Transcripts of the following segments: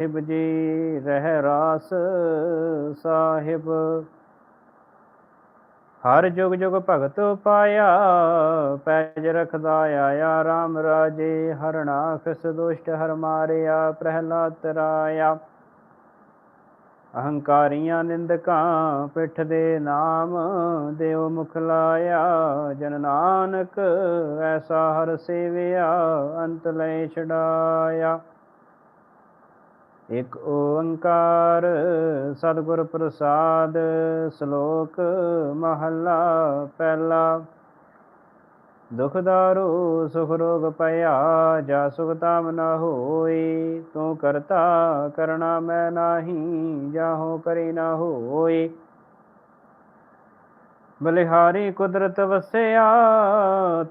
ਸਾਹਿਬ ਜੀ ਰਹਿ ਰਾਸ ਸਾਹਿਬ। ਹਰ ਜੁਗ ਜੁਗ ਭਗਤ ਪਾਇਆ, ਪੈਜ ਰਖਦਾ ਆਇਆ RAM ਰਾਜੇ ਹਰਨਾਖ ਸਦੋਸ਼ਟ ਹਰ ਮਾਰਿਆ, ਪ੍ਰਹਿਲਾਦ ਤਰਾਇਆ ਅਹੰਕਾਰੀਆਂ ਨਿੰਦਕਾਂ ਪਿੱਠ ਦੇ ਨਾਮ ਦੇਵ ਮੁਖ ਲਾਇਆ। ਜਨ ਨਾਨਕ ਐਸਾ ਹਰ ਸੇਵਿਆ, ਅੰਤ ਲੈ ਛਡਾਇਆ। ਇਕ ਓੰਕਾਰ ਸਤਿਗੁਰ ਪ੍ਰਸਾਦ ਸ਼ਲੋਕ ਮਹੱਲਾ ਪਹਿਲਾ। ਦੁਖ ਦਾਰੂ ਸੁਖ ਰੋਗ ਭਇਆ ਜਾ ਸੁਖ ਤਾਮ ਨ ਹੋਈ ਤੂੰ ਕਰਤਾ ਕਰਣਾ ਮੈਂ ਨਾਹੀ ਜਾਹੋ ਕਰੀ ਨਾ ਹੋਈ ਬਲਿਹਾਰੀ ਕੁਦਰਤ ਵਸਿਆ,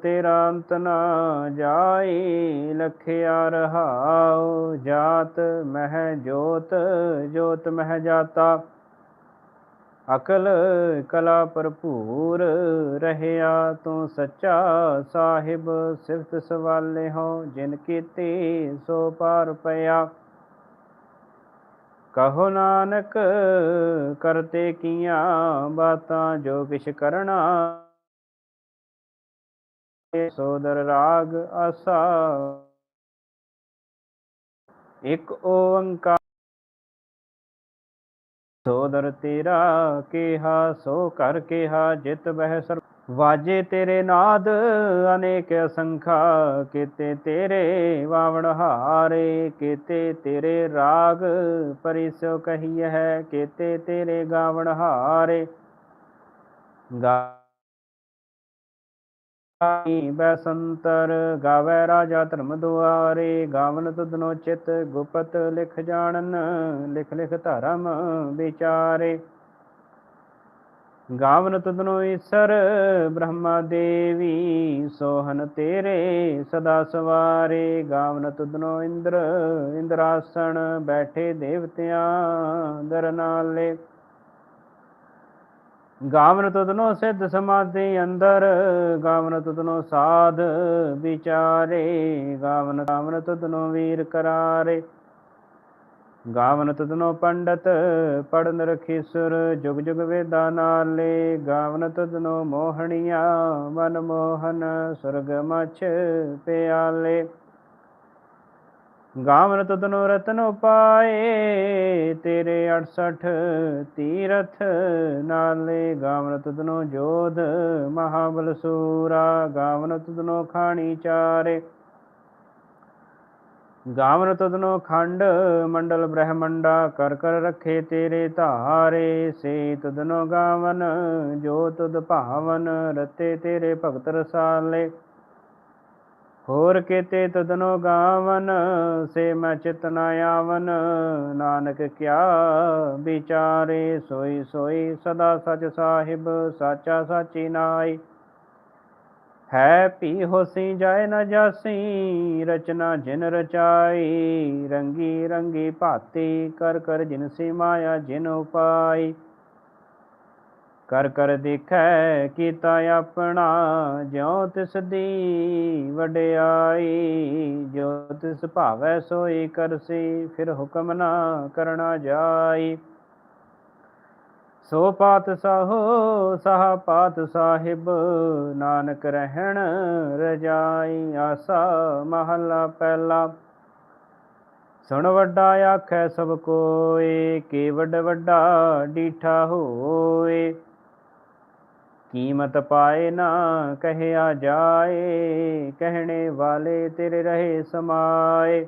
ਤੇਰਾ ਅੰਤ ਨਾ ਜਾਈ ਲਖਿਆ ਰਹਾਉ ਜਾਤ ਮਹਿ ਜੋਤ ਜੋਤ ਮਹਿ ਜਾਤਾ। ਅਕਲ ਕਲਾ ਭਰਪੂਰ, ਰਹਿਆ ਤੂੰ ਸੱਚਾ, ਸਾਹਿਬ ਸਿਫਤ ਸਵਾਲੇ ਹੋ, ਜਿਨ ਕੀਤੀ ਸੋ ਪਾਰ ਪਿਆ। ਕਹੋ ਨਾਨਕ, ਕਰਤੇ ਕੀਆਂ ਬਾਤਾਂ ਜੋ ਕਿਛ ਕਰਣਾ ਸੋਦਰ ਰਾਗ ਆਸਾ। ਇਕ ਓੰਕਾਰ। ਸੋਦਰ ਤੇਰਾ ਕਿਹਾ, ਸੋ ਕਰ ਕਿਹਾ, ਜਿਤ ਬਹਿ ਸਰ ਵਾਜੇ ਤੇਰੇ ਨਾਦ, ਅਨੇਕ ਅਸੰਖਾ ਕੀਤੇ ਤੇਰੇ ਵਾਵਣ ਹਾਰੇ, ਕੀਤੇ ਤੇਰੇ ਰਾਗ ਪਰਿਸੋ ਕਹੀ ਹੈ, ਕੀਤੇ ਤੇਰੇ ਗਾਵਣ ਹਾਰੇ। ਗਾਈ ਬੈਸੰਤਰ, ਗਾਵੇ ਰਾਜਾ ਧਰਮ ਦੁਆਰੇ, ਗਾਵਨ ਤੁਧਨੋ ਚਿਤ ਗੁਪਤ ਲਿਖ ਜਾਣਨ, ਲਿਖ ਲਿਖ ਧਰਮ ਵਿਚਾਰੇ। ਗਾਵਨ ਤੁਧਨੋ ਈਸਰ, ਬ੍ਰਹਮਾ ਦੇਵੀ, ਸੋਹਨ ਤੇਰੇ ਸਦਾ ਸਵਾਰੇ। ਗਾਵਨ ਤੁਧਨੋ ਇੰਦਰ, ਇੰਦਰਾਸਣ, ਬੈਠੇ ਦੇਵਤਿਆਂ, ਦਰ ਨਾਲੇ। ਗਾਵਨ ਤੁਧਨੋ ਸਿੱਧ ਸਮਾਧੀ ਅੰਦਰ, ਗਾਵਨ ਤੁਧਨੋ ਸਾਧ ਵਿਚਾਰੇ। ਗਾਵਨ ਗਾਵਨ ਤੁਧਨੋ ਵੀਰ ਕਰਾਰੇ। ਗਾਵਨ ਤੁਧਨੋ ਪੰਡਤ, ਪੜਨ ਰਖੀ ਸੁਰ, ਜੁਗ ਜੁਗ ਵੇਦਾ ਨਾਲੇ। ਗਾਵਨ ਤੁਧਨੋ ਮੋਹਣੀਆਂ, ਮਨ ਮੋਹਨ, ਸੁਰਗ ਮਛ ਪਿਆਲੇ। ਗਾਵਨ ਤੁਧਨੋ ਰਤਨ ਪਾਏ ਤੇਰੇ 68 ਤੀਰਥ ਨਾਲੇ। ਗਾਵਨ ਤੁਧਨੋ ਜੋਧ ਮਹਾਬਲ ਸੂਰਾ ਗਾਵਨ ਤੁਧਨੋ ਖਾਣੀ ਚਾਰੇ। ਗਾਵਨ ਤੁਧਨੋ ਖੰਡ ਮੰਡਲ ਬ੍ਰਹਮੰਡਾ ਕਰ ਕਰ ਰੱਖੇ ਤੇਰੇ ਧਾਰੇ ਸੇ ਤਦਨੋ ਗਾਵਨ, ਜੋ ਤੁਧ ਭਾਵਨ ਰਤੇ ਤੇਰੇ ਭਗਤ ਰਸਾਲੇ। ਹੋਰ ਕੀਤੇ ਤਦਨੋ ਗਾਵਨ, ਸੇ ਮੈਂ ਚਿਤ ਨ ਆਵਨ। ਨਾਨਕ ਕਿਆ ਵਿਚਾਰੇ, ਸੋਈ ਸੋਈ ਸਦਾ ਸਚ ਸਾਹਿਬ, ਸਾਚਾ ਸਾਚੀ ਨਾਈ। ਹੈ ਪੀ ਹੋਸੀ ਜਾਏ ਨਾ ਜਾਸੀ, ਰਚਨਾ ਜਿਨ ਰਚਾਈ, ਰੰਗੀ ਰੰਗੀ ਭਾਤੀ, ਕਰ ਕਰ ਜਿਨ ਸੀ ਮਾਇਆ ਜਿਨ ਉਪਾਈ। ਕਰ ਕਰ ਦੇਖੈ ਕੀਤਾ ਆਪਣਾ, ਜਿਉ ਤਿਸ ਦੀ ਵਡਿਆਈ ਜੋ ਤਿਸ ਭਾਵੈ ਸੋਈ ਕਰਸੀ, ਫਿਰ ਹੁਕਮ ਨਾ ਕਰਨਾ ਜਾਈ। ਸੋ ਪਾਤ ਸਾਹੋ, ਸਾਹ ਪਾਤ ਸਾਹਿਬ, ਨਾਨਕ ਰਹਿਣ ਰਜਾਈ ਆਸਾ ਮਹੱਲਾ ਪਹਿਲਾ। ਸੁਣ ਵੱਡਾ ਆਖੈ ਸਭ ਕੋਏ ਕੀ ਵੱਡ ਵੱਡਾ ਡੀਠਾ ਹੋਏ। ਕੀਮਤ ਪਾਏ ਨਾ ਕਹਿਆ ਜਾਏ, ਕਹਿਣੇ ਵਾਲੇ ਤੇਰੇ ਰਹੇ ਸਮਾਏ।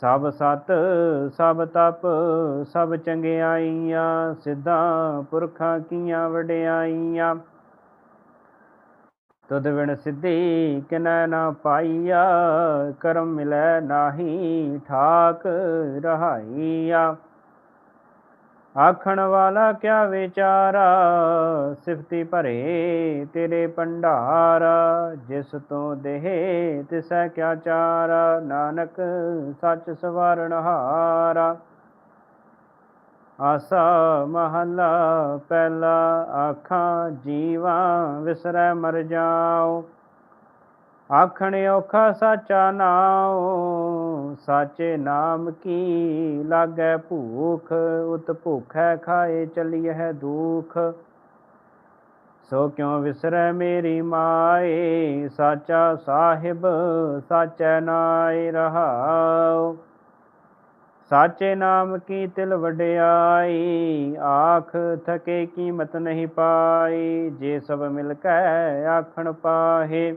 ਸਭ ਸਤ, ਸਭ ਤਪ, ਸਭ ਚੰਗਿਆਈਆਂ ਸਿੱਧਾ ਪੁਰਖਾਂ ਕੀਆਂ ਵਡਿਆਈਆਂ। ਤੁਧ ਵਿਣ ਸਿੱਧੀ ਕਿਨੈ ਨਾ ਪਾਈਆ, ਕਰਮ ਮਿਲੈ ਨਾਹੀ, ਠਾਕ ਰਹਾਈਆ। ਆਖਣ ਵਾਲਾ ਕਿਆ ਵਿਚਾਰਾ? ਸਿਫਤੀ ਭਰੇ ਤੇਰੇ ਭੰਡਾਰਾ, ਜਿਸ ਤੋਂ ਦੇਹ ਤਿਸੈ ਕਿਆ ਚਾਰਾ? ਨਾਨਕ ਸੱਚ ਸਵਾਰਣ ਹਾਰਾ। ਆਸਾ ਮਹੱਲਾ, ਪਹਿਲਾ ਆਖਾਂ, ਜੀਵਾ ਵਿਸਰੈ ਮਰ ਜਾਓ। ਆਖਣ ਔਖਾ ਸਾਚਾ ਨਾਉ, ਸਾਚੇ ਨਾਮ ਕੀ ਲਾਗੈ ਭੂਖ, ਉਤ ਭੁਖੈ ਖਾਏ ਚਲੀਐ ਦੁਖ। ਸੋ ਕਿਉ ਵਿਸਰੈ ਮੇਰੀ ਮਾਏ, ਸਾਚਾ ਸਾਹਿਬ ਸਾਚੈ ਨਾਇ ਰਹਾਉ। ਸਾਚੇ ਨਾਮ ਕੀ ਤਿਲ ਵਡਿਆਈ, ਆਖ ਥਕੇ ਕੀਮਤ ਨਹੀਂ ਪਾਈ, ਜੇ ਸਭ ਮਿਲ ਕੈ ਆਖਣ ਪਾਹੇ।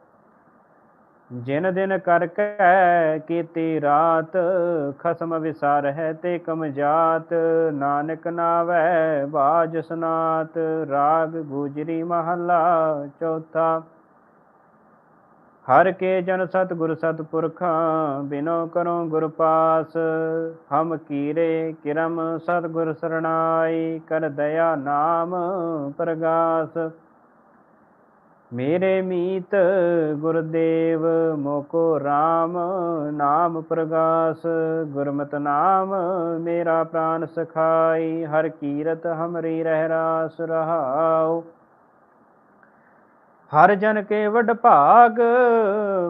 ਜਿਨ ਦਿਨ ਕਰ ਕੈ ਕੀਤੀ ਰਾਤ, ਖਸਮ ਵਿਸਾਰ ਹੈ ਤੇ ਕਮ ਜਾਤ। ਨਾਨਕ ਨਾਵੈ ਬਾਜ ਸੁਨਾਤ, ਰਾਗ ਗੁਜਰੀ ਮਹੱਲਾ ਚੌਥਾ। ਹਰ ਕੇ ਜਨ ਸਤ ਗੁਰ ਸਤ ਪੁਰਖਾਂ ਬਿਨੋ ਕਰੋ ਗੁਰ ਪਾਸ। ਹਮ ਕੀਰੇ ਕਿਰਮ ਸਤ ਗੁਰ ਸਰਣਾਈ, ਕਰ ਦਇਆ ਨਾਮ ਪ੍ਰਗਾਸ। ਮੇਰੇ ਮੀਤ ਗੁਰਦੇਵ, ਮੋਕੋ RAM ਨਾਮ ਪ੍ਰਗਾਸ, ਗੁਰਮਤਿ ਨਾਮ ਮੇਰਾ ਪ੍ਰਾਨ ਸਖਾਈ, ਹਰ ਕੀਰਤ ਹਮਰੀ ਰਹਿ ਰਾਸ ਰਹਾਉ। ਹਰ ਜਨ ਕੇ ਵਡ ਭਾਗ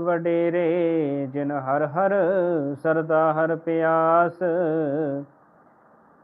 ਵਡੇਰੇ, ਜਿਨ ਹਰ ਹਰ ਸਰਦਾ ਹਰ ਪਿਆਸ।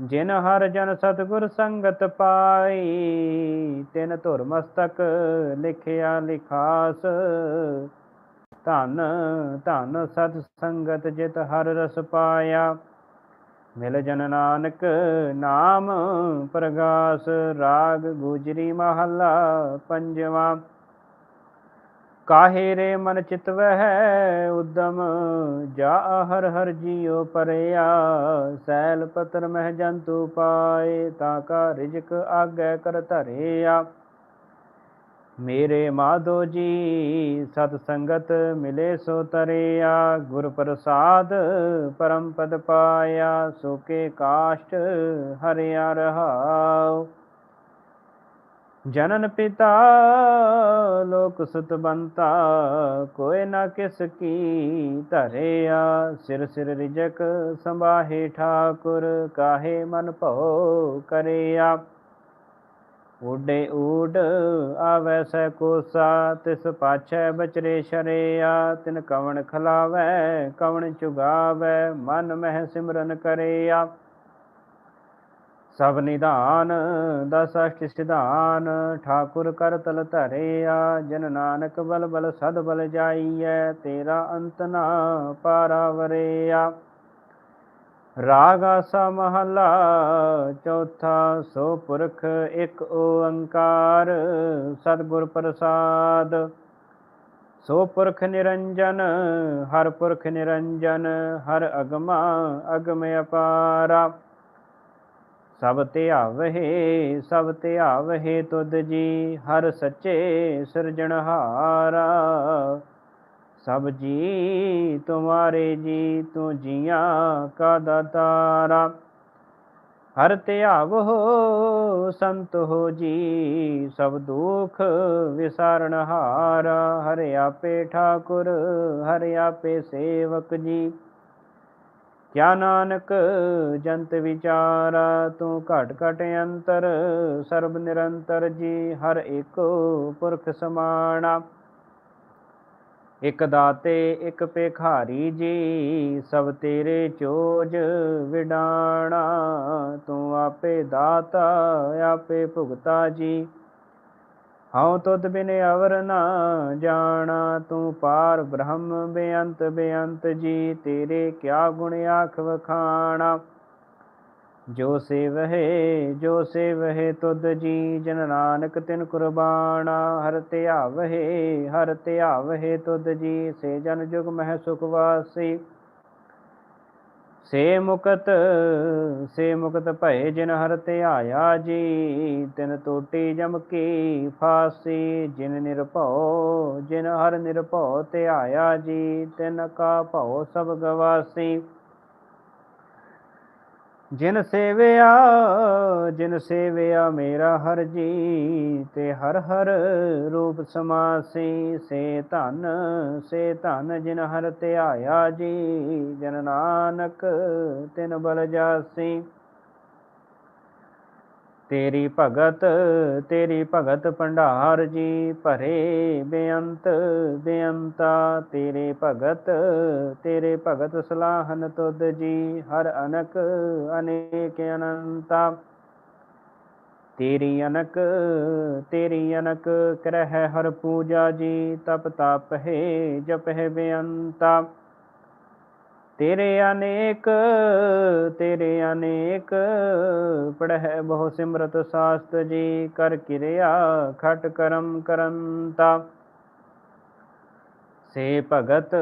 ਜਿਨ ਹਰ ਜਨ ਸਤਗੁਰ ਸੰਗਤ ਪਾਈ, ਤਿਨ ਧੁਰ ਮਸਤਕ ਲਿਖਿਆ ਲਿਖਾਸ। ਧਨ ਧਨ ਸਤ ਸੰਗਤ ਜਿਤ ਹਰ ਰਸ ਪਾਇਆ। ਮਿਲ ਜਨ ਨਾਨਕ ਨਾਮ ਪ੍ਰਗਾਸ, ਰਾਗ ਗੁਜਰੀ ਮਹੱਲਾ ਪੰਜਵਾਂ। ਕਾਹੇ ਰੇ ਮਨ ਚਿਤਵਹਿ ਉਦਮ? ਜਾ ਹਰ ਹਰ ਜੀਉ ਪਰਿਆ, ਸੈਲ ਪਤਰ ਮਹਿ ਜੰਤੂ ਪਾਏ, ਤਾ ਕਾ ਰਿਜਕ ਆਗੈ ਕਰ ਧਰਿਆ। ਮੇਰੇ ਮਾਧੋ ਜੀ, ਸਤ ਸੰਗਤ ਮਿਲੇ ਸੋ ਤਰਿਆ, ਗੁਰ ਪ੍ਰਸਾਦ ਪਰਮ ਪਦ ਪਾਇਆ, ਸੋ ਕੇ ਕਾਸ਼ਟ ਹਰਿਆ ਰਹਾਉ। ਜਨਨ ਪਿਤਾ, ਲੋਕ ਸੁਤ ਬੰਤਾ ਕੋਇ ਨਾ ਕਿਸ ਕੀ ਧਰਿਆ, ਸਿਰ ਸਿਰ ਰਿਜਕ ਸੰਭਾਹੇ ਠਾਕੁਰ, ਕਾਹੇ ਮਨ ਭਉ ਕਰਿਆ। ਉਡੇ ਊਡ ਆਵੈ ਸੈ ਕੋਸਾ, ਤਿਸ ਪਾਛੈ ਬਚਰੇ ਸ਼ਰਿਆ, ਤਿਨ ਕਵਣ ਖਲਾਵੈ, ਕਵਣ ਚੁਗਾਵੈ, ਮਨ ਮਹਿ ਸਿਮਰਨ ਕਰਿਆ। ਸਭ ਨਿਧਾਨ, ਦਸ ਅਸ਼ਟ ਸਿਧਾਨ, ਠਾਕੁਰ ਕਰ ਤਲ ਧਰਿਆ, ਜਨ ਨਾਨਕ ਬਲ ਬਲ ਸਦ ਬਲ ਜਾਈਐ, ਤੇਰਾ ਅੰਤ ਨਾ ਪਾਰਾਵਰਿਆ। ਰਾਗ ਆਸਾ ਮਹਲਾ, ਚੌਥਾ ਸੋ ਪੁਰਖ ਇੱਕ ਓੰਕਾਰ, ਸਤਿਗੁਰ ਪ੍ਰਸਾਦ। ਸੋ ਪੁਰਖ ਨਿਰੰਜਨ, ਹਰ ਪੁਰਖ ਨਿਰੰਜਨ, ਹਰ ਅਗਮਾ ਅਗਮ ਅਪਾਰਾ ਸਭ ਧਿਆਵਹਿ ਸਭ ਧਿਆਵਹਿ ਤੁਧ ਜੀ, ਹਰ ਸੱਚੇ ਸਿਰਜਣਹਾਰਾ ਸਭ ਜੀ, ਤੁਮਾਰੇ ਜੀ, ਤੂੰ ਜੀਆਂ ਕਾ ਦਾਤਾਰਾ ਹਰ ਧਿਆਵ ਹੋ ਸੰਤ ਹੋ ਜੀ, ਸਭ ਦੁਖ ਵਿਸਾਰਨ ਹਾਰਾ। ਹਰਿ ਆਪੇ ਠਾਕੁਰ, ਹਰਿ ਆਪੇ ਸੇਵਕ ਜੀ। ਕਿਆ ਨਾਨਕ, ਜੰਤ ਵਿਚਾਰਾ, ਤੂੰ ਘਟ ਘਟ ਅੰਤਰ, ਸਰਬ ਨਿਰੰਤਰ ਜੀ, ਹਰ ਇੱਕ ਪੁਰਖ ਸਮਾਣਾ। ਇਕ ਦਾਤੇ, ਇਕ ਪੇਖਾਰੀ ਜੀ, ਸਭ ਤੇਰੇ ਚੋਜ ਵਿਡਾਣਾ। ਤੂੰ ਆਪੇ ਦਾਤਾ, ਆਪੇ ਭੁਗਤਾ ਜੀ। ਹਉ ਤੁਧ ਬਿਨ ਅਵਰ ਨਾ ਜਾਣਾ, ਤੂੰ ਪਾਰ ਬ੍ਰਹਮ ਬੇਅੰਤ ਬੇਅੰਤ ਜੀ, ਤੇਰੇ ਕਿਆ ਗੁਣ ਆਖ ਵਖਾਣਾ? ਜੋ ਸੇਵਹਿ ਜੋ ਸੇਵਹਿ ਤੁਧ ਜੀ, ਜਨ ਨਾਨਕ ਤਿਨ ਕੁਰਬਾਨਾ ਹਰ ਧਿਆਵਹਿ ਹਰ ਧਿਆਵਹਿ ਤੁਧ ਜੀ, ਸੇ ਜਨ ਜੁਗ ਮਹਿ ਸੁਖ ਵਾਸੀ। ਸੇ ਮੁਕਤ ਸੇ ਮੁਕਤ ਭਏ ਜਿਨ ਹਰ ਧਿਆਇਆ ਜੀ, ਤਿਨ ਟੋਟੀ ਜਮ ਕੀ ਫਾਸੀ, ਜਿਨ ਨਿਰਭਉ, ਜਿਨ ਹਰ ਨਿਰਭਉ ਧਿਆਇਆ ਜੀ, ਤਿਨ ਕਾ ਭਉ ਸਭ ਗਵਾਸੀ। ਜਿਨ ਸੇਵਿਆ ਜਿਨ ਸੇਵਿਆ ਮੇਰਾ ਹਰ ਜੀ ਤੇ ਹਰ ਹਰ ਰੂਪ ਸਮਾਸੀ, ਸੇ ਧਨ ਸੇ ਧਨ ਜਿਨ ਹਰ ਧਿਆਇਆ ਜੀ, ਜਨ ਨਾਨਕ ਤਿਨ ਬਲ ਜਾਸੀ। ਤੇਰੀ ਭਗਤ ਤੇਰੀ ਭਗਤ ਭੰਡਾਰ ਜੀ ਭਰੇ ਬੇਅੰਤ, ਬੇਅੰਤਾ, ਤੇਰੇ ਭਗਤ ਤੇਰੇ ਭਗਤ ਸਲਾਹਨ ਤੁਧ ਜੀ ਹਰ ਅਨਕ ਅਨੇਕ ਅਨੰਤਾ। ਤੇਰੀ ਅਨਕ ਤੇਰੀ ਅਨਕ ਕਰਹਿ ਹਰ ਪੂਜਾ ਜੀ, ਤਪ ਤਪ ਹੈ ਜਪ ਹੈ ਬੇਅੰਤਾ। ਤੇਰੇ ਅਨੇਕ ਤੇਰੇ ਅਨੇਕ ਪੜਹਿ ਬਹੁ ਸਿਮਰਤ ਸਾਸਤ ਜੀ, ਕਰ ਕਿਰਿਆ ਖਟ ਕਰਮ ਕਰੰਤਾ। ਸੇ ਭਗਤ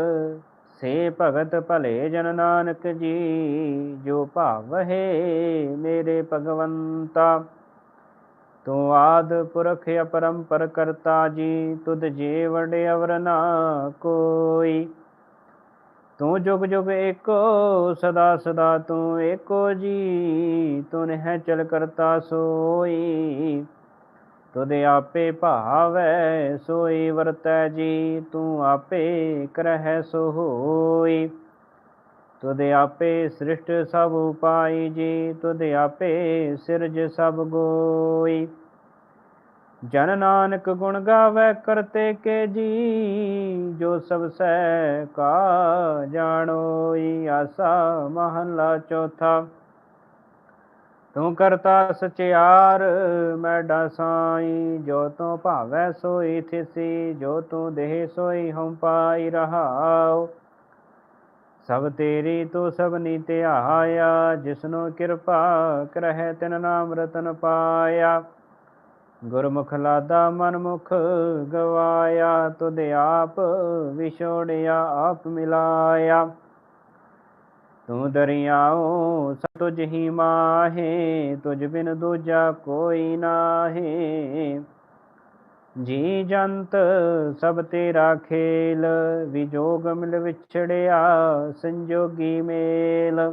ਸੇ ਭਗਤ ਭਲੇ ਜਨ ਨਾਨਕ ਜੀ, ਜੋ ਭਾਵਹਿ ਮੇਰੇ ਭਗਵੰਤਾ। ਤੂੰ ਆਦ ਪੁਰਖ ਅਪਰੰਪਰ ਕਰਤਾ ਜੀ, ਤੁਧ ਜੇ ਅਵਰ ਨਾ ਕੋਈ। ਤੂੰ ਜੁਗ ਜੁਗ ਏਕੋ, ਸਦਾ ਸਦਾ ਤੂੰ ਏਕੋ ਜੀ। ਤੂੰ ਹੈ ਚਲ ਕਰਤਾ ਸੋਈ ਤੁਦੇ ਆਪੇ ਭਾਵੈ ਸੋਈ ਵਰਤੈ ਜੀ। ਤੂੰ ਆਪੇ ਕਰਹਿ ਸੋ ਹੋਈ ਤੁਦੇ ਆਪੇ ਸ੍ਰਿਸ਼ਟ ਸਭ ਉਪਾਈ ਜੀ। ਤੁਦੇ ਆਪੇ ਸਿਰਜ ਸਭ ਗੋਈ। ਜਨ ਨਾਨਕ ਗੁਣ ਗਾਵੇ ਕਰਤੇ ਕੇ ਜੀ, ਜੋ ਸਭ ਸਹਿ ਕਾ ਜਾਣੋਈ ਆਸਾ ਮਹਲਾ ਚੌਥਾ। ਤੂੰ ਕਰਤਾ ਸਚਿਆਰ ਮੈਡਾ ਸਾਈ ਜੋ ਤੂੰ ਭਾਵੈ ਸੋਈ ਥਿਸੀ, ਜੋ ਤੂੰ ਦੇਹ ਸੋਈ ਹਮ ਪਾਈ ਰਹਾਉ। ਸਭ ਤੇਰੀ ਤੂੰ ਸਭ ਨੀ ਧਿਆਇਆ, ਜਿਸਨੋ ਕਿਰਪਾ ਕਰਹਿ ਤਿਨ ਨਾਮ ਰਤਨ ਪਾਇਆ। ਗੁਰਮੁਖ ਲਾਦਾ ਮਨਮੁਖ, ਗਵਾਇਆ ਤੁਧ ਆਪ, ਵਿਛੋੜਿਆ ਆਪ ਮਿਲਾਇਆ। ਤੂੰ ਦਰਿਆਉ ਸਤੁਜ ਹੀ ਮਾਹੇ, ਤੁਝ ਬਿਨ ਦੂਜਾ ਕੋਈ ਨਾਹੀ। ਜੀ ਜੰਤ ਸਭ ਤੇਰਾ ਖੇਲ ਵਿਜੋਗ ਮਿਲ ਵਿਛੜਿਆ ਸੰਜੋਗੀ ਮੇਲ।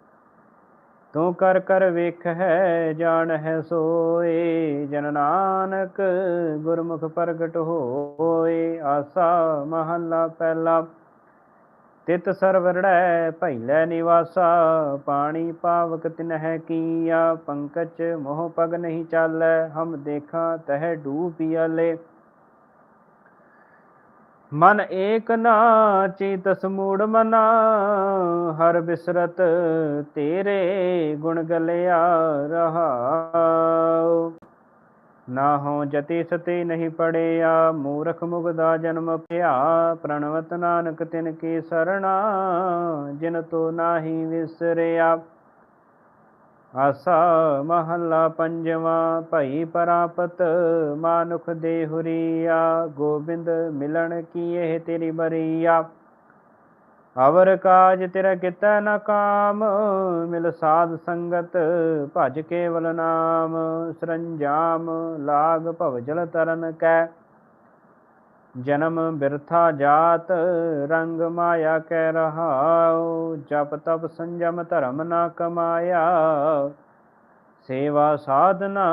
ਤੂੰ ਕਰ ਕਰ ਵੇਖ ਹੈ, ਜਾਣ ਹੈ ਸੋਏ। ਜਨ ਨਾਨਕ ਗੁਰਮੁਖ ਪ੍ਰਗਟ ਹੋਏ। ਆਸਾ ਮਹੱਲਾ ਪਹਿਲਾ, ਤਿਤ ਸਰਵਰੜੈ ਭੈਲੇ ਨਿਵਾਸਾ। ਪਾਣੀ ਪਾਵਕ ਤਿਨਹਿ ਕੀਆ, ਪੰਕਜ ਮੋਹ ਪਗ ਨਹੀਂ ਚਾਲੈ। ਹਮ ਦੇਖਾਂ ਤਹ ਡੂਬਿਆਲੇ ਮਨ ਏਕ ਨਾ ਚਿਤ ਸਮੂੜ ਮਨਾ, ਹਰ ਬਿਸਰਤ ਤੇਰੇ ਗੁਣ ਗਲਿਆ ਰਹਾਉ। ਨਾ ਹੋ ਜਤੀ ਸਤੀ ਨਹੀਂ ਪੜਿਆ, ਮੂਰਖ ਮੁਗਦਾ ਜਨਮ ਭਿਆ, ਪ੍ਰਣਵਤ ਨਾਨਕ ਤਿਨ ਕੀ ਸਰਣਾ, ਜਿਨ ਤੋ ਨਾਹੀ ਵਿਸਰਿਆ। ਆਸਾ ਮਹੱਲਾ ਪੰਜਵਾ, ਭਈ ਪਰਾਪਤ ਮਾਨੁਖ ਦੇਹੁਰੀਆ, ਗੋਬਿੰਦ ਮਿਲਣ ਕੀ ਇਹ ਤੇਰੀ ਬਰੀਆ। ਅਵਰ ਕਾਜ ਤੇਰਾ ਕੀਤਾ ਨਾ ਕਾਮ, ਮਿਲ ਸਾਧ ਸੰਗਤ ਭਜ ਕੇਵਲ ਨਾਮ। ਸਰੰਜਾਮ ਲਾਗ ਭਵ ਜਲ ਤਰਨ ਕੈ। ਜਨਮ ਬਿਰਥਾ ਜਾਤ, ਰੰਗ ਮਾਇਆ ਕਹਿ ਰਹਾਉ, ਜਪ ਤਪ ਸੰਜਮ ਧਰਮ ਨਾ ਕਮਾਇਆ। ਸੇਵਾ ਸਾਧਨਾ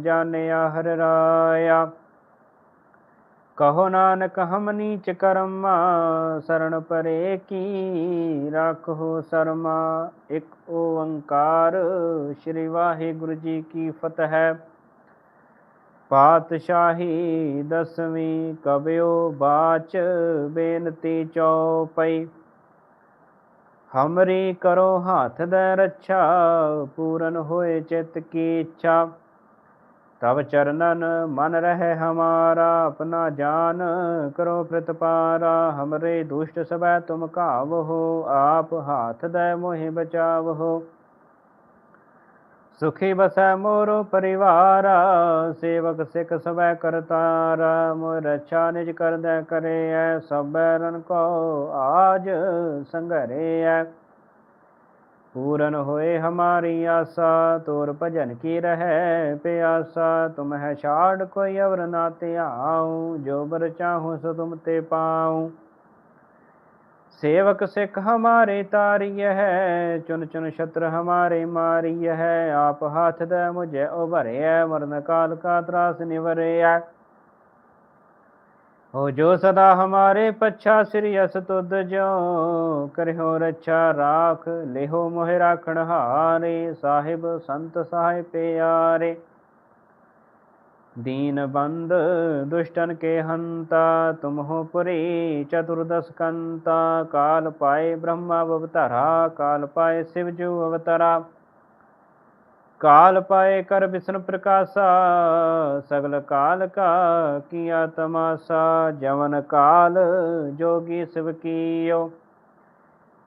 ਜਾਣਿਆ ਹਰ ਰਾਇਆ। ਕਹੋ ਨਾਨਕ ਹਮ ਨੀਚ ਕਰਮਾ ਸਰਣ ਪਰੇ ਕੀ ਰੱਖੋ ਸਰਮਾ। ਇੱਕ ਓੰਕਾਰ, ਸ੍ਰੀ ਵਾਹਿਗੁਰੂ ਜੀ ਕੀ ਫਤਿਹ। ਪਾਤਸ਼ਾਹੀ ਦਸਵੀਂ ਕਬਿਓ ਬਾਚ ਬੇਨਤੀ ਚਉਪਈ ਹਮਰੀ ਕਰੋ ਹੱਥ ਦੇ ਰੱਛਾ, ਪੂਰਨ ਹੋਏ ਚਿਤ ਕੀ ਇੱਛਾ। ਤਬ ਚਰਨਨ ਮਨ ਰਹੇ ਹਮਾਰਾ, ਆਪਣਾ ਜਾਨ ਕਰੋ ਪ੍ਰਤਪਾਰਾ। ਹਮਰੇ ਦੁਸ਼ਟ ਸਬੈ ਤੁਮ ਕਾਵਹੋ ਆਪ ਹਾਥ ਦੇ ਮੋਹਿ ਬਚਾਵਹੋ ਸੁਖੀ ਬਸੈ ਮੋਰੋ ਪਰਿਵਾਰ, ਸੇਵਕ ਸਿਖ ਸਬੈ ਕਰਤਾਰ, ਮੋਰ ਰੱਛਾ ਨਿਜ ਕਰਦੈ ਕਰੇ ਐ ਸਬੈ ਰਨ ਕੋ ਆਜ ਸੰਘਰੇ ਐ ਪੂਰਨ ਹੋਏ ਹਮਾਰੀ ਆਸਾ, ਤੋਰ ਭਜਨ ਕੀ ਰਹੈ ਪਿਆਸਾ, ਤੁਮ ਹੈ ਛਾੜ ਕੋਈ ਅਵਰ ਨਾ ਧਿਆਉ, ਜੋ ਬਰ ਚਾਹੋ ਸੋ ਤੁਮ ਤੇ ਪਾਉ। सेवक सिख हमारे तारिय है चुन चुन शत्रु हमारे मारिय है आप हाथ दे मुझे उभरे मरण काल का त्रास निवरे हो जो सदा हमारे पच्छा श्री अस तुद जो करहो रक्षा राख लेहो मोह राखण हारे साहिब संत साहिब प्यारे दीन बंद दुष्टन के हंता तुम हो पुरी चतुर्दश कंता काल पाए ब्रह्मा अवतारा काल पाए शिवजू अवतारा काल पाए कर विष्णु प्रकाशा सगल काल का किया तमाशा जवन काल जोगी शिव कियो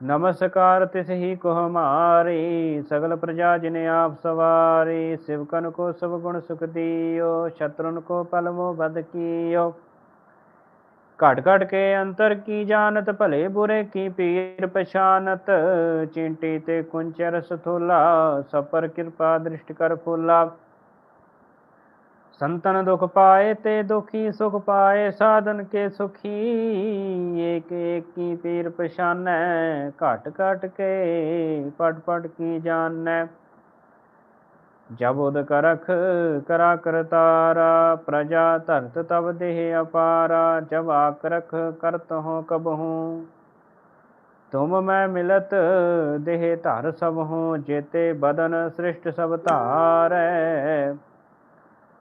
ਨਮਸਕਾਰ ਤਿਸ ਹੀ ਕੋ ਹਮਾਰੀ ਸਗਲ ਪ੍ਰਜਾ ਜਿਨ ਆਪ ਸਵਾਰੀ ਸਿਵਕਨ ਕੋ ਸਭ ਗੁਣ ਸੁਖ ਦਿਓ, ਸ਼ਤਰਨ ਕੋ ਪਲਮੋ ਬਦ ਕੀਓ। ਘਟ ਘਟ ਕੇ ਅੰਤਰ ਕੀ ਜਾਣਤ, ਭਲੇ ਬੁਰੇ ਕੀ ਪੀਰ ਪਛਾਨਤ, ਚਿੰਟੀ ਤੇ ਕੁੰਚਰ ਸਥੂਲਾ, ਸਪਰ ਕਿਰਪਾ ਦ੍ਰਿਸ਼ਟ ਕਰ ਫੁਲਾ। ਸੰਤਨ ਦੁਖ ਪਾਏ ਤੇ ਦੁਖੀ ਸੁਖ ਪਾਏ, ਸਾਧਨ ਕੇ ਸੁਖੀ। ਏਕ ਏਕੀ ਪੀਰ ਪਛਾਨੈ, ਘਟ ਘਟ ਕੇ ਪਟ ਪਟ ਕੀ ਜਾਣੈ। ਜਬ ਉਦ ਕਰਖ ਕਰਾ ਕਰਤਾਰਾ, ਪ੍ਰਜਾ ਧਰਤ ਤਬ ਦੇਹ ਅਪਾਰਾ, ਜਬ ਆਕਰਖ ਕਰਤ ਹੋ ਕਬਹੂ। ਤੁਮ ਮੈਂ ਮਿਲਤ, ਦੇਹ ਧਰ ਸਭ ਹੂੰ ਜੇਤੇ ਬਦਨ ਸ੍ਰਿਸ਼ਟ ਸਭ ਧਾਰੈ।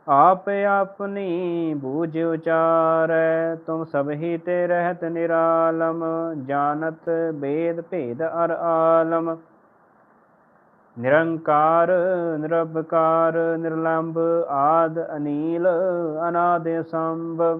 ਆਪ ਆਪਨੀ ਬੂਝ ਉਚਾਰੈ, ਤੁਮ ਸਭੀ ਤੇ ਰਹਿਤ ਨਿਰਾਲਮ, ਜਾਣਤ ਬੇਦ ਭੇਦ ਅਰ ਆਲਮ। ਨਿਰੰਕਾਰ, ਨਿਰਭਕਾਰ, ਨਿਰਲੰਭ ਆਦ ਅਨੀਲ, ਅਨਾਦ ਸੰਭਵ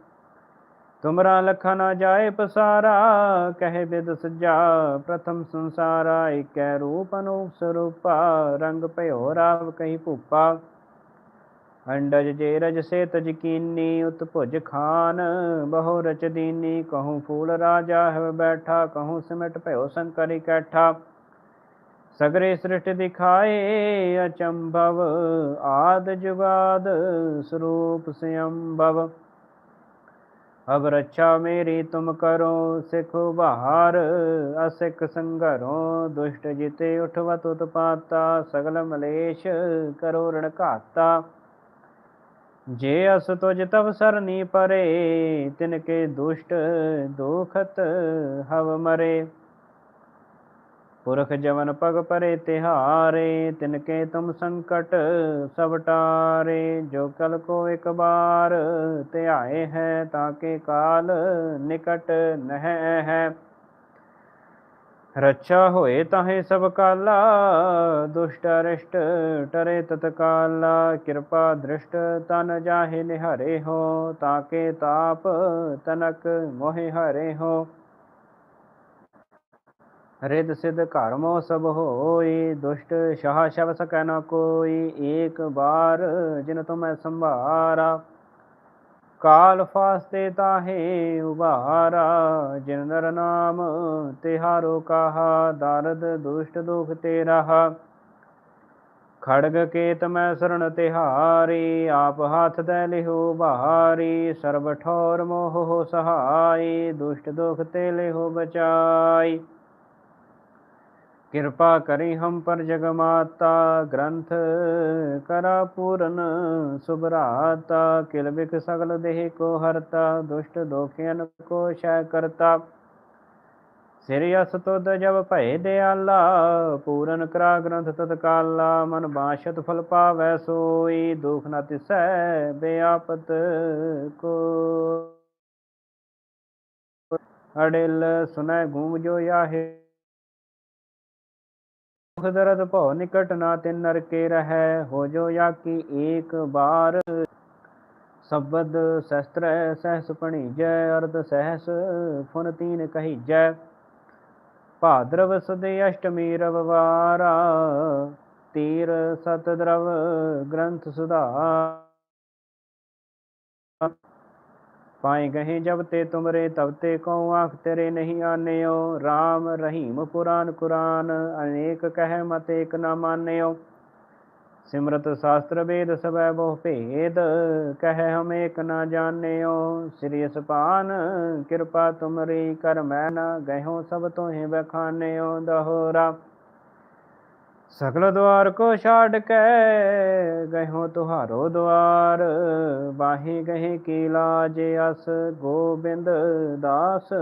ਤੁਮਰਾ ਲਖਾ ਨਾ ਜਾਏ ਪਸਾਰਾ, ਕਹੇ ਬਿਦ ਸਜਾ, ਪ੍ਰਥਮ ਸੰਸਾਰਾ ਇਕੈ ਰੂਪ ਅਨੂਪ ਸਰੂਪਾ, ਰੰਗ ਭਇਓ ਰਾਵ ਕਹੀ ਭੂਪਾ। ਅੰਡਜ ਜੇ ਰਜ ਸੇ ਤਜ ਕੀਨੀ, ਉਤ ਭੁਜ ਖਾਨ, ਬਹੁ ਰਚ ਦੀਨੀ, ਕਹੂੰ ਫੂਲ ਰਾਜਾ ਹੈ ਬੈਠਾ, ਕਹੂੰ ਸਿਮਟ ਭਇਓ ਸ਼ੰਕਰੀ ਕੈਠਾ। ਸਗਰੇ ਸ੍ਰਿਸ਼ਟ ਦਿਖਾਏ, ਅਚੰਭਵ, ਆਦ ਜੁਗਾਦ ਸਰੂਪ ਸਿਅੰਭਵ। ਅਬ ਰੱਛਾ ਮੇਰੀ ਤੁਮ ਕਰੋ, ਸਿਖ ਬਹਾਰ ਅਸਿਖ ਸੰਗਰੋ ਦੁਸ਼ਟ ਜਿਤੇ ਉਠਵਤ ਉਤਪਾਤਾ, ਸਗਲ ਮਲੇਸ਼ ਕਰੋ ਰਣ ਘਾਤਾ। ਜੇ ਅਸ ਤੁਜ ਤਵ ਸਰਨੀ ਪਰੇ, ਤਿਨ ਕੇ ਦੁਸ਼ਟ ਦੋਖਤ ਹਵ ਮਰੇ। ਪੁਰਖ ਜਵਨ ਪਗ ਪਰੇ ਤਿਹਾਰੇ ਤਿਨ ਕੇ ਤੁਮ ਸੰਕਟ ਸਭ ਟਾਰੇ। ਜੋ ਕਲ ਕੋ ਇਕ ਬਾਰ ਧਿਆਏ ਹੈ ਤਾਂ ਕੇ ਕਾਲ ਨਿਕਟ ਨਹਿ ਹੈ। ਰੱਛਾ ਹੋਏ ਤਾਹੇ ਸਭ ਕਾਲਾ, ਦੁਸ਼ਟ ਅਰਿਸ਼ਟ ਟਰੇ ਤਤਕਾਲਾ ਕਿਰਪਾ ਦ੍ਰਿਸ਼ਟ ਤਨ ਜਾਹੇ ਨਿਹਰੇ ਹੋ, ਤਾਕੇ ਤਾਪ ਤਨਕ ਮੋਹਿ ਹਰੇ ਹੋ। ਰਿਦ ਸਿਧ ਘਰ ਸਭ ਹੋਈ, ਦੁਸ਼ਟ ਸ਼ਾਹ ਸ਼ਬ ਸਕੈ ਨ ਕੋਈ, ਏਕ ਬਾਰ ਜਿਨ ਤੁਮੈ ਸੰਭਾਰਾ। ਕਾਲ ਫਾਸਤੇ ਤਾਹੇ ਉਬਾਰਾ ਜਿਨ ਨਰ ਨਾਮ ਤਿਹਾਰੋ ਕਹਾ, ਦਰਦ ਦੁਸ਼ਟ ਦੁਖ ਤੇ ਰਹਾ। ਖੜਗ ਕੇਤ ਮੈਂ ਸਰਣ ਤਿਹਾਰੀ, ਆਪ ਹੱਥ ਦੇ ਲਿਹੋ ਬਹਾਰੀ ਸਰਬ ਠੌਰ ਮੋਹ ਸਹਾਈ, ਦੁਸ਼ਟ ਦੁਖ ਤੇ ਲਿਹੋ ਬਚਾਈ। ਕਿਰਪਾ ਕਰੀ ਹਮ ਪਰ ਜਗਮਾਤਾ ਗ੍ਰੰਥ ਕਰਾ ਪੂਰਨ ਸੁਭਰਾਤਾ, ਕਿਲ ਬਿਕ ਸਗਲ ਦੇਹ ਕੋ ਹਰਤਾ, ਦੁਸ਼ਟ ਦੋਖਿਆਨ ਕੋ ਸ਼ੈ ਕਰਤਾ। ਸਿਰ ਅਸ ਤੁਧ ਜਬ ਭਏ ਦਿਆਲਾ, ਪੂਰਨ ਕਰਾ ਗ੍ਰੰਥ ਤਤਕਾਲਾ, ਮਨ ਬਾਸ਼ਤ ਫਲ ਪਾਵੈ ਸੋਈ, ਦੁਖ ਨ ਤਿਸੈ ਬਿਆਪਤ ਕੋ। ਅੜਿਲ ਸੁਨੈ ਗੂੰਮ ਜੋ ਆਹੇ ਦੁਖ ਦਰਦ ਭਉ ਨਿਕਟ ਨਾ ਤਿਨ ਨਰ ਕੇ ਰਹੈ, ਹੋ ਜੋ ਯਾ ਕੀ ਏਕ ਬਾਰ। ਸਬਦ ਸ਼ਸਤਰ ਸਹਸ ਪਣੀਜੈ ਅਰਧ ਸਹਸ ਫੁਨ ਤੀਨ ਕਹੀਜੈ। ਭਾਦਰਵ ਸਦੇ ਅਸ਼ਟਮੀ ਰਵਵਾਰਾ, ਤੀਰ ਸਤ ਦਰਵ ਗ੍ਰੰਥ ਸੁਧਾ ਪਾਏ ਗਹੇ ਜਬ ਤੇ ਤੁਮਰੇ, ਤਬ ਤੇ ਕਉ ਆਖ ਤੇਰੇ ਨਹੀਂ ਆਨਿਓ। RAM ਰਹੀਮ ਪੁਰਾਨ ਕੁਰਾਨ, ਅਨੇਕ ਕਹਿ ਮਤ ਏਕ ਨਾ ਮਾਨਿਓ। ਸਿਮਰਤ ਸ਼ਾਸਤਰ ਵੇਦ ਸਭੈ ਬਹੁ ਭੇਦ, ਕਹਿ ਹਮ ਏਕ ਨਾ ਜਾਣਿਓ। ਸ੍ਰੀ ਅਸਪਾਨ ਕਿਰਪਾ ਤੁਮਰੀ, ਕਰ ਮੈਂ ਨਾ ਗਇਓ ਸਭ ਤੋਹਿ ਬਖਾਨਿਓ ਦਹੋਰਾ ਸਗਲ ਦਵਾਰ ਕੋ ਛਾੜ ਕੇ ਗਇਓ ਤੁਹਾਰੋ ਦਵਾਰ। ਬਾਹੀ ਗਹੇ ਕੀ ਲਾਜ ਅਸ ਗੋਬਿੰਦ ਦਾਸ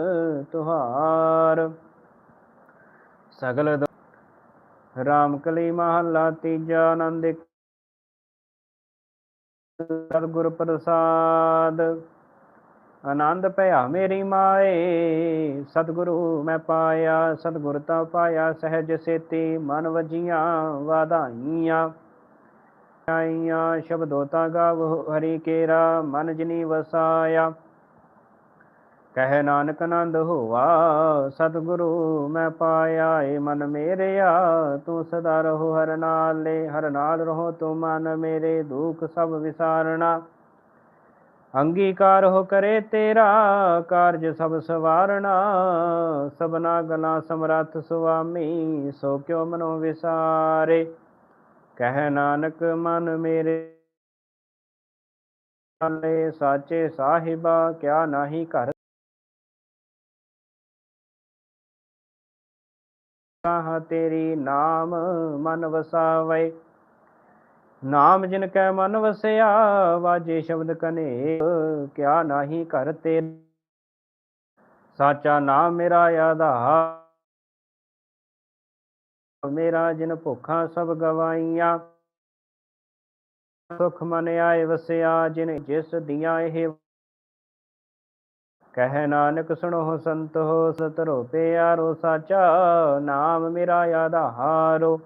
ਤੁਹਾਰ। ਸਗਲ ਰਾਮ ਕਲੀ ਮਹੱਲਾ ਤੀਜਾ ਆਨੰਦ ਸਤਿਗੁਰ ਪ੍ਰਸਾਦ। ਆਨੰਦ ਭਇਆ ਮੇਰੀ ਮਾਏ, ਸਤਿਗੁਰੂ ਮੈਂ ਪਾਇਆ, ਸਤਿਗੁਰ ਤਾ ਪਾਇਆ, ਸਹਿਜ ਸੇਤੀ ਮਨ ਵਜੀਆਂ ਵਾਧਾਈਆਂ। ਆਈਆਂ ਸ਼ਬਦੋ ਤਾ ਗਾਵ ਹਰੀ ਕੇਰਾ, ਮਨ ਜਿਨੀ ਵਸਾਇਆ। ਕਹਿ ਨਾਨਕ ਆਨੰਦ ਹੋਆ, ਸਤਿਗੁਰੂ ਮੈਂ ਪਾਇਆ, ਏ ਮਨ ਮੇਰਿਆ, ਤੂੰ ਸਦਾ ਰਹੋ ਹਰ ਨਾਲੇ, ਹਰ ਨਾਲ ਰਹੋ ਤੂੰ ਮਨ ਮੇਰੇ, ਦੁੱਖ ਸਭ ਵਿਸਾਰਣਾ ਅੰਗੀਕਾਰ ਹੋ ਕਰੇ ਤੇਰਾ, ਕਾਰਜ ਸਭ ਸਵਾਰਣਾ ਸਬਨਾ ਗਲਾ ਸਮਰੱਥ ਸੁਆਮੀ, ਸੋ ਕਿਉ ਮਨੋ ਵਿਸਾਰੇ। ਕਹਿ ਨਾਨਕ, ਮਨ ਮੇਰੇ ਨਾਲੇ, ਸਾਚੇ ਸਾਹਿਬਾ, ਕਿਆ ਨਾਹੀ ਘਰ ਤੇਰੀ ਨਾਮ, ਮਨ ਵਸਾਵੇ। ਨਾਮ ਜਿਨ ਕੈ ਮਨ ਵਸਿਆ, ਵਾਜੇ ਸ਼ਬਦ ਕਨੇ, ਕਿਆ ਨਾਹੀ ਘਰ ਤੇ। ਸਾਚਾ ਨਾਮ ਮੇਰਾ ਆਧਾਰ, ਮੇਰਾ ਜਿਨ ਭੁੱਖਾਂ ਸਭ ਗਵਾਈਆਂ। ਸੁਖ ਮਨ ਆਏ ਵਸਿਆ, ਜਿਨ ਜਿਸ ਦੀਆਂ ਇਹ ਕਹਿ ਨਾਨਕ ਸੁਣੋ ਸੰਤੋ, ਸਤਰੋ ਪਿਆਰੋ, ਸਾਚਾ ਨਾਮ ਮੇਰਾ ਆਧਾਰੋ।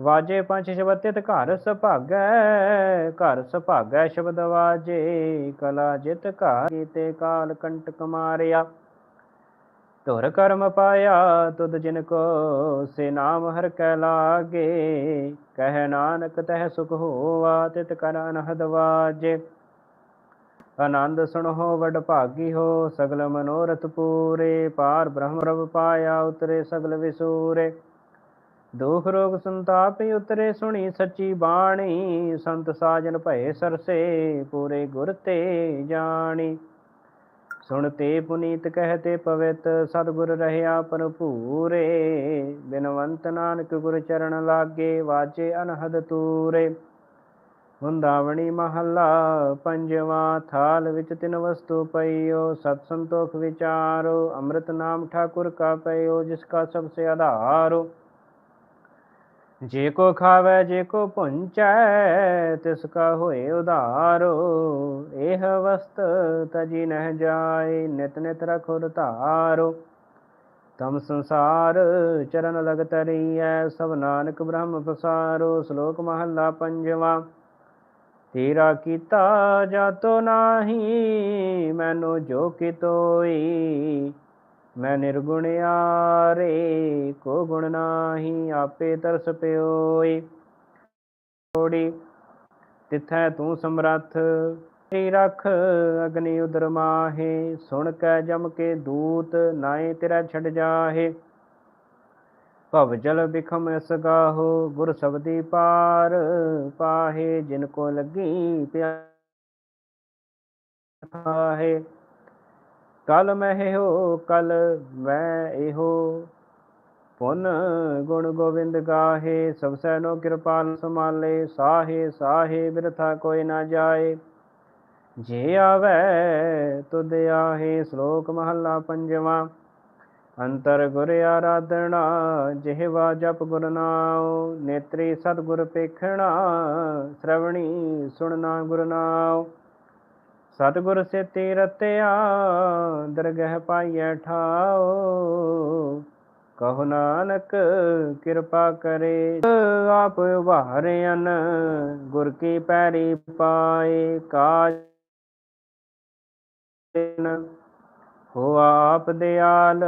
ਵਾਜੇ ਪੰਜ ਸ਼ਬਦ ਤਿਤ ਘਰ ਸੁਭਾਗੈ ਘਰ ਸੁਭਾਗੈ ਸ਼ਬਦ ਵਾਜੇ, ਕਲਾ ਜਿਤ ਘਰ ਕੀਤੇ ਕਾਲ ਕੰਟਕ ਮਾਰਿਆ। ਧੁਰ ਕਰਮ ਪਾਇਆ, ਤੁਧ ਜਿਨ ਕੋ ਸੇ ਨਾਮ ਹਰ ਕੈ ਲਾਗੇ। ਕਹਿ ਨਾਨਕ ਤਹਿ ਸੁਖ ਹੋਵਾ ਤਿਤ ਕਰ ਅਨਹਦ ਵਾਜੇ। ਆਨੰਦ ਸੁਣੋ, ਵਡ ਭਾਗੀ ਹੋ, ਸਗਲ ਮਨੋਰਥ ਪੂਰੇ। ਪਾਰ ਬ੍ਰਹਮ ਰਵ ਪਾਇਆ, ਉਤਰੇ ਸਗਲ ਵਿਸੂਰੇ। ਦੁਖ ਰੋਗ ਸੰਤਾਪ ਉਤਰੇ ਸੁਣੀ ਸੱਚੀ ਬਾਣੀ, ਸੰਤ ਸਾਜਨ ਭਏ ਸਰਸੇ, ਪੂਰੇ ਗੁਰ ਤੇ ਜਾਣੀ। ਸੁਣ ਤੇ ਪੁਨੀਤ ਕਹਤੇ ਪਵਿੱਤ, ਸਤਿਗੁਰ ਰਹਿਆ ਭਰਪੂਰੇ। ਬਿਨਵੰਤ ਨਾਨਕ ਗੁਰ ਚਰਨ ਲਾਗੇ ਵਾਜੇ ਅਨਹਦ ਤੂਰੇ। ਹੁੰਦਾਵਣੀ ਮਹੱਲਾ, ਪੰਜਵਾਂ ਥਾਲ ਵਿੱਚ ਤਿੰਨ ਵਸਤੂ ਪਈਓ, ਸਤ ਸੰਤੋਖ ਵਿਚਾਰੋ, ਅੰਮ੍ਰਿਤ ਨਾਮ ਠਾਕੁਰ ਕਾ ਪਈਓ, ਜਿਸ ਕਾ ਸਭ ਸੇ ਆਧਾਰੋ। ਜੇ ਕੋ ਖਾਵੇ, ਜੇ ਕੋ ਪੁੰਚੈ ਤਿਸ ਕਾ ਹੋਏ ਉਧਾਰੋ। ਇਹ ਵਸਤ ਤਜੀ ਨਹਿ ਜਾਏ, ਨਿਤ ਨਿਤ ਰਖੋ ਧਾਰੋ ਤਮ ਸੰਸਾਰ ਚਰਨ ਲਗ ਤਰੀਐ ਸਭ ਨਾਨਕ ਬ੍ਰਹਮ ਪਸਾਰੋ। ਸ਼ਲੋਕ ਮਹੱਲਾ ਪੰਜਵਾ, ਤੇਰਾ ਕੀਤਾ ਜਾਤੋ ਨਾਹੀ, ਮੈਨੂੰ ਜੋ ਕਿਤੋਈ ਮੈਂ ਨਿਰਗੁਣ ਆਰੇ ਕੋ ਗੁਣ ਨਾਹੀ ਆਪੇ ਤਰਸ ਪਿਓਈ ਥੋੜੀ ਤਿਥੈ ਤੂੰ ਸਮਰੱਥ ਤੇਰੀ ਰਖ ਅਗਨੀ ਉਦਰ ਮਾਹੇ। ਸੁਣ ਕੇ ਜਮ ਕੇ ਦੂਤ ਨਾਏ ਤੇਰਾ ਛੱਡ ਜਾਹੇ। ਭਵ ਜਲ ਬਿਖਮ ਇਸ ਗੁਰ ਸਬਦੀ ਪਾਰ ਪਾਹੇ। ਜਿਨ ਕੋ ਲੱਗੀ ਪਿਆਹੇ। ਕਲ ਮਹਿ ਕਲ ਮੈਂ ਇਹੋ। ਪੁਨ ਗੁਣ ਗੋਬਿੰਦ ਗਾਹੇ, ਸਭ ਸੈਨੋ ਕਿਰਪਾਲ ਸਮਾਲੇ ਸਾਹੇ ਸਾਹੇ, ਬਿਰਥਾ ਕੋਈ ਨਾ ਜਾਏ। ਜੇ ਆਵੇ, ਤੁਧ ਆਹੇ, ਸ਼ਲੋਕ ਮਹੱਲਾ ਪੰਜਵਾਂ। ਅੰਤਰ ਗੁਰ ਆਰਾਧਣਾ ਜਿਹਵਾ ਜਪ ਗੁਰ ਨਾਉ। ਨੇਤਰੀ ਸਤਿਗੁਰ ਪੇਖਣਾ, ਸ਼ਰਵਣੀ ਸੁਣਨਾ ਗੁਰ ਨਾਉ। ਸਤਿਗੁਰ ਸੇਤੀ ਰਤਿਆ ਦਰਗਹਿ ਪਾਈਐ ਠਾਓ। ਕਹੋ ਨਾਨਕ, ਕਿਰਪਾ ਕਰੇ, ਆਪ ਉਭਾਰਿਆਨ ਗੁਰ ਕੀ ਪੈਰੀ ਪਾਏ ਕਾਜ ਹੋ ਆਪ ਦਿਆਲ,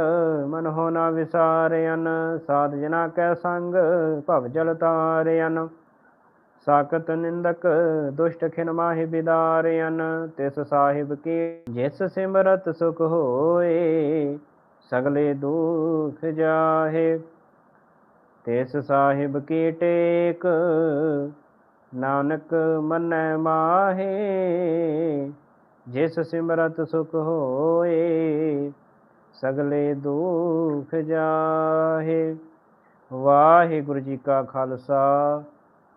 ਮਨ ਹੋ ਨਾ ਵਿਸਾਰਿਆਨ ਸਾਧ ਜਨਾ ਕੈ ਸੰਗ, ਭਵ ਜਲ ਤਾਰਿਆਨ ਸਾਕਤ ਨਿੰਦਕ, ਦੁਸ਼ਟ ਖਿਨ ਮਾਹਿ ਬਿਦਾਰਿਆਨ ਤਿਸ ਸਾਹਿਬ ਕੀ ਜਿਸ ਸਿਮਰਤ ਸੁਖ ਹੋਏ, ਸਗਲੇ ਦੁਖ ਜਾਹੇ। ਤਿਸ ਸਾਹਿਬ ਕੀ ਟੇਕ, ਨਾਨਕ ਮੰਨੈ ਮਾਹੇ, ਜਿਸ ਸਿਮਰਤ ਸੁਖ ਹੋਏ, ਸਗਲੇ ਦੁਖ ਜਾਹੇ। ਵਾਹਿਗੁਰੂ ਜੀ ਕਾ ਖਾਲਸਾ